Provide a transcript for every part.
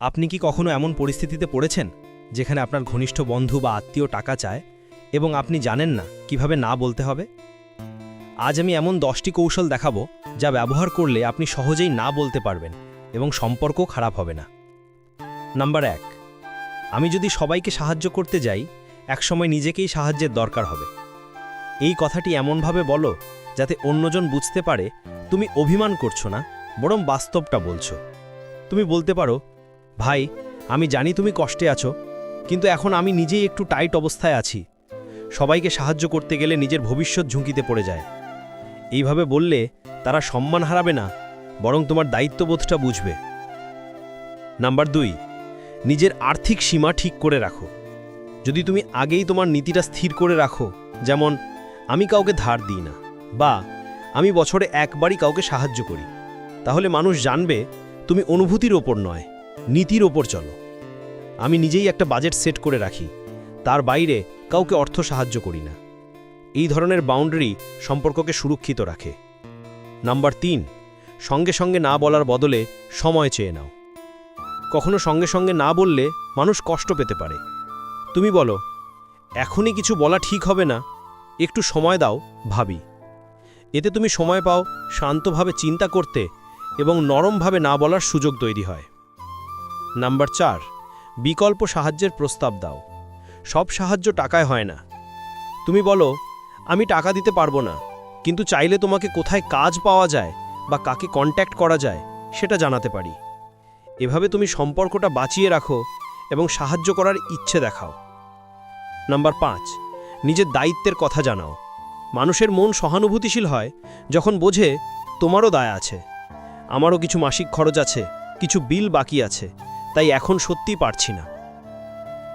আপনি কি কখনো এমন পরিস্থিতিতে পড়েছেন যেখানে আপনার ঘনিষ্ঠ বন্ধু বা আত্মীয় টাকা চায় এবং আপনি জানেন না কীভাবে না বলতে হবে? আজ আমি এমন দশটি কৌশল দেখাবো যা ব্যবহার করলে আপনি সহজেই না বলতে পারবেন এবং সম্পর্ক খারাপ হবে না। নাম্বার এক, আমি যদি সবাইকে সাহায্য করতে যাই, একসময় নিজেকেই সাহায্যের দরকার হবে। এই কথাটি এমনভাবে বলো যাতে অন্যজন বুঝতে পারে, তুমি অভিমান করছ না, বরং বাস্তবটা বলছো। তুমি বলতে পারো ভাই, আমি জানি তুমি কষ্টে আছো, কিন্তু এখন আমি নিজেই একটু টাইট অবস্থায় আছি। সবাইকে সাহায্য করতে গেলে নিজের ভবিষ্যৎ ঝুঁকিতে পড়ে যায়। এইভাবে বললে তারা সম্মান হারাবে না, বরং তোমার দায়িত্ববোধটা বুঝবে। নাম্বার দুই, নিজের আর্থিক সীমা ঠিক করে রাখো। যদি তুমি আগেই তোমার নীতিটা স্থির করে রাখো, যেমন, আমি কাউকে ধার দিই না, বা, আমি বছরে একবারই কাউকে সাহায্য করি, তাহলে মানুষ জানবে তুমি অনুভূতির ওপর নয়। নীতির ওপর চলো। আমি নিজেই একটা বাজেট সেট করে রাখি। তার বাইরে কাউকে অর্থ সাহায্য করি না। এই ধরনের বাউন্ডারি সম্পর্ককে সুরক্ষিত রাখে। নাম্বার তিন, সঙ্গে সঙ্গে না বলার বদলে সময় চেয়ে নাও। কখনো সঙ্গে সঙ্গে না বললে মানুষ কষ্ট পেতে পারে। তুমি বলো, এখনই কিছু বলা ঠিক হবে না? একটু সময় দাও, ভাবি। এতে তুমি সময় পাও শান্তভাবে চিন্তা করতে এবং নরমভাবে না বলার সুযোগ তৈরি হয়। নাম্বার চার, বিকল্প সাহায্যের প্রস্তাব দাও। সব সাহায্য টাকায় হয় না। তুমি বলো, আমি টাকা দিতে পারব না, কিন্তু চাইলে তোমাকে কোথায় কাজ পাওয়া যায় বা কাকে কন্ট্যাক্ট করা যায়, সেটা জানাতে পারি। এভাবে তুমি সম্পর্কটা বাঁচিয়ে রাখো এবং সাহায্য করার ইচ্ছে দেখাও। নাম্বার পাঁচ, নিজের দায়িত্বের কথা জানাও। মানুষের মন সহানুভূতিশীল হয় যখন বোঝে, তোমারও দায় আছে। আমারও কিছু মাসিক খরচ আছে, কিছু বিল বাকি আছে। তাই এখন সত্যিই পারছি না।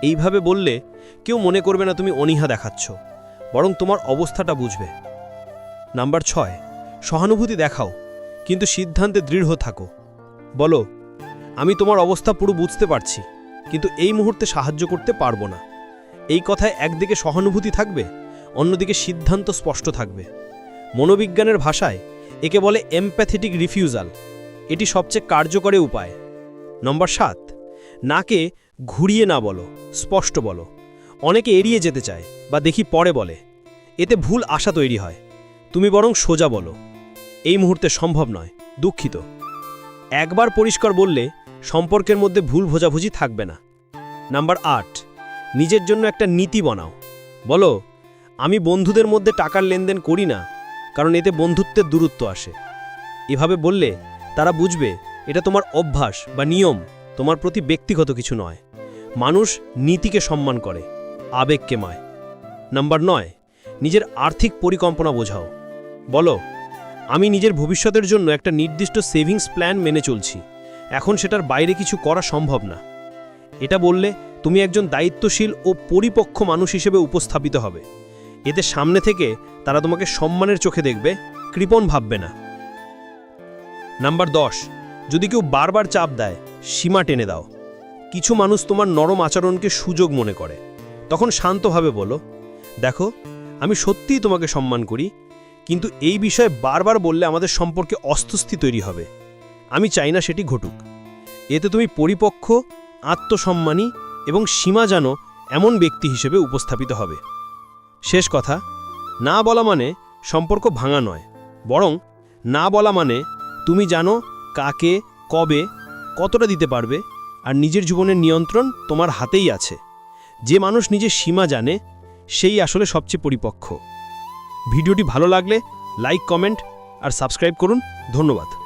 এইভাবে বললে কেউ মনে করবে না তুমি অনীহা দেখাচ্ছ, বরং তোমার অবস্থাটা বুঝবে। নাম্বার ছয়, সহানুভূতি দেখাও, কিন্তু সিদ্ধান্তে দৃঢ় থাকো। বলো, আমি তোমার অবস্থা পুরো বুঝতে পারছি, কিন্তু এই মুহূর্তে সাহায্য করতে পারব না। এই কথায় একদিকে সহানুভূতি থাকবে, অন্যদিকে সিদ্ধান্ত স্পষ্ট থাকবে। মনোবিজ্ঞানের ভাষায় একে বলে এমপ্যাথেটিক রিফিউজাল এটি সবচেয়ে কার্যকরী উপায়। নম্বর সাত নাকে ঘুরিয়ে না বলো, স্পষ্ট বলো। অনেকে এড়িয়ে যেতে চায়, বা দেখি পরে বলে। এতে ভুল আশা তৈরি হয়। তুমি বরং সোজা বলো। এই মুহূর্তে সম্ভব নয়, দুঃখিত। একবার পরিষ্কার বললে সম্পর্কের মধ্যে ভুল ভোজাভুজি থাকবে না। নাম্বার আট, নিজের জন্য একটা নীতি বানাও। বলো, আমি বন্ধুদের মধ্যে টাকার লেনদেন করি না, কারণ এতে বন্ধুত্বের দূরত্ব আসে। এভাবে বললে তারা বুঝবে, এটা তোমার অভ্যাস বা নিয়ম। তোমার প্রতি ব্যক্তিগত কিছু নয়। মানুষ নীতিকে সম্মান করে, আবেগকে মায়। নাম্বার নয়, নিজের আর্থিক পরিকল্পনা বোঝাও। বলো, আমি নিজের ভবিষ্যতের জন্য একটা নির্দিষ্ট সেভিংস প্ল্যান মেনে চলছি। এখন সেটার বাইরে কিছু করা সম্ভব না। এটা বললে তুমি একজন দায়িত্বশীল ও পরিপক্ষ মানুষ হিসেবে উপস্থাপিত হবে। এতে সামনে থেকে তারা তোমাকে সম্মানের চোখে দেখবে, কৃপণ ভাববে না। নাম্বার দশ, যদি কেউ বারবার চাপ দেয় সীমা টেনে দাও। কিছু মানুষ তোমার নরম আচরণকে সুযোগ মনে করে। তখন শান্তভাবে বলো, দেখো, আমি সত্যিই তোমাকে সম্মান করি, কিন্তু এই বিষয়ে বারবার বললে আমাদের সম্পর্কে অস্বস্তি তৈরি হবে। আমি চাই না সেটি ঘটুক। এতে তুমি পরিপক্ষ আত্মসম্মানী এবং সীমা জানো এমন ব্যক্তি হিসেবে উপস্থাপিত হবে। শেষ কথা, না বলা মানে সম্পর্ক ভাঙা নয়, বরং না বলা মানে তুমি জানো কাকে, কবে কতটা দিতে পারবে, আর নিজের জীবনের নিয়ন্ত্রণ তোমার হাতেই আছে। যে মানুষ নিজের সীমা জানে, সেই আসলে সবচেয়ে পরিপক্ষ ভিডিওটি ভালো লাগলে লাইক, কমেন্ট আর সাবস্ক্রাইব করুন। ধন্যবাদ।